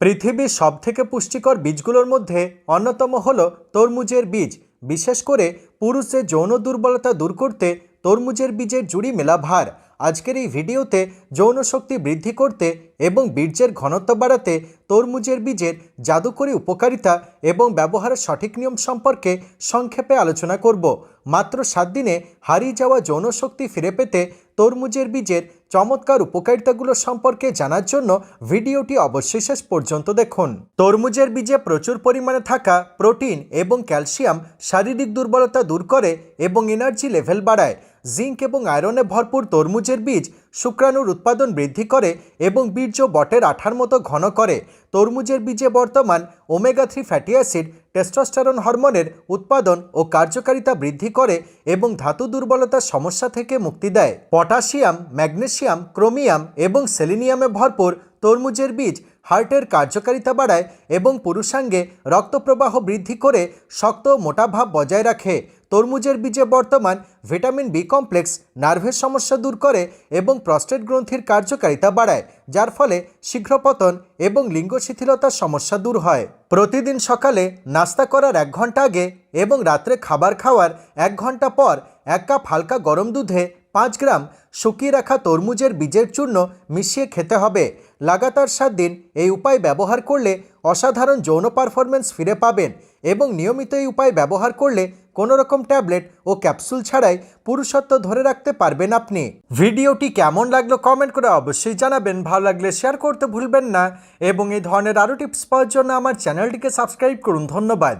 পৃথিবীর সবথেকে পুষ্টিকর বীজগুলোর মধ্যে অন্যতম হল তরমুজের বীজ। বিশেষ করে পুরুষের যৌন দুর্বলতা দূর করতে তরমুজের বীজের জুড়ি মেলা ভার আজকের এই ভিডিওতে যৌন শক্তি বৃদ্ধি করতে এবং বীর্যের ঘনত্ব বাড়াতে তরমুজের বীজের জাদুকরী উপকারিতা এবং ব্যবহারের সঠিক নিয়ম সম্পর্কে সংক্ষেপে আলোচনা করব। মাত্র সাত দিনে হারিয়ে যাওয়া যৌন শক্তি ফিরে পেতে তরমুজের বীজের চমৎকার উপকারিতাগুলো সম্পর্কে জানার জন্য ভিডিওটি অবশ্যই শেষ পর্যন্ত দেখুন। তরমুজের বীজে প্রচুর পরিমাণে থাকা প্রোটিন এবং ক্যালসিয়াম শারীরিক দুর্বলতা দূর করে এবং এনার্জি লেভেল বাড়ায়। জিঙ্ক এবং আয়রনে ভরপুর তরমুজের বীজ শুক্রাণুর উৎপাদন বৃদ্ধি করে এবং বীর্য বটের আঠার মতো ঘন করে। তরমুজের বীজে বর্তমান omega three fatty acid testosterone হরমোনের উৎপাদন ও কার্যকারিতা বৃদ্ধি করে এবং ধাতু দুর্বলতার সমস্যা থেকে মুক্তি দেয়। পটাশিয়াম ম্যাগনেসিয়াম ক্রোমিয়াম এবং সেলিনিয়ামে ভরপুর তরমুজের বীজ হার্টের কার্যকারিতা বাড়ায় এবং পুরুষাঙ্গে রক্তপ্রবাহ বৃদ্ধি করে শক্ত ও মোটা ভাব বজায় রাখে। তরমুজের বীজে বর্তমান ভিটামিন বি কমপ্লেক্স নার্ভের সমস্যা দূর করে এবং প্রস্টেট গ্রন্থির কার্যকারিতা বাড়ায়, যার ফলে শীঘ্র পতন এবং লিঙ্গ শিথিলতার সমস্যা দূর হয়। প্রতিদিন সকালে নাস্তা করার এক ঘণ্টা আগে এবং রাত্রে খাবার খাওয়ার এক ঘণ্টা পর এক কাপ হালকা গরম দুধে পাঁচ গ্রাম শুকিয়ে রাখা তরমুজের বীজের চূর্ণ মিশিয়ে খেতে হবে। লাগাতার সাত দিন এই উপায় ব্যবহার করলে অসাধারণ যৌন পারফরমেন্স ফিরে পাবেন এবং নিয়মিত এই উপায় ব্যবহার করলে কোনো রকম ট্যাবলেট ও ক্যাপসুল ছাড়াই পুরুষত্ব ধরে রাখতে পারবেন আপনি। ভিডিওটি কেমন লাগল কমেন্ট করে অবশ্যই জানাবেন। ভালো লাগলে শেয়ার করতে ভুলবেন না। এবং এই ধরনের আরও টিপস পাওয়ার জন্য আমার চ্যানেলটিকে সাবস্ক্রাইব করুন। ধন্যবাদ।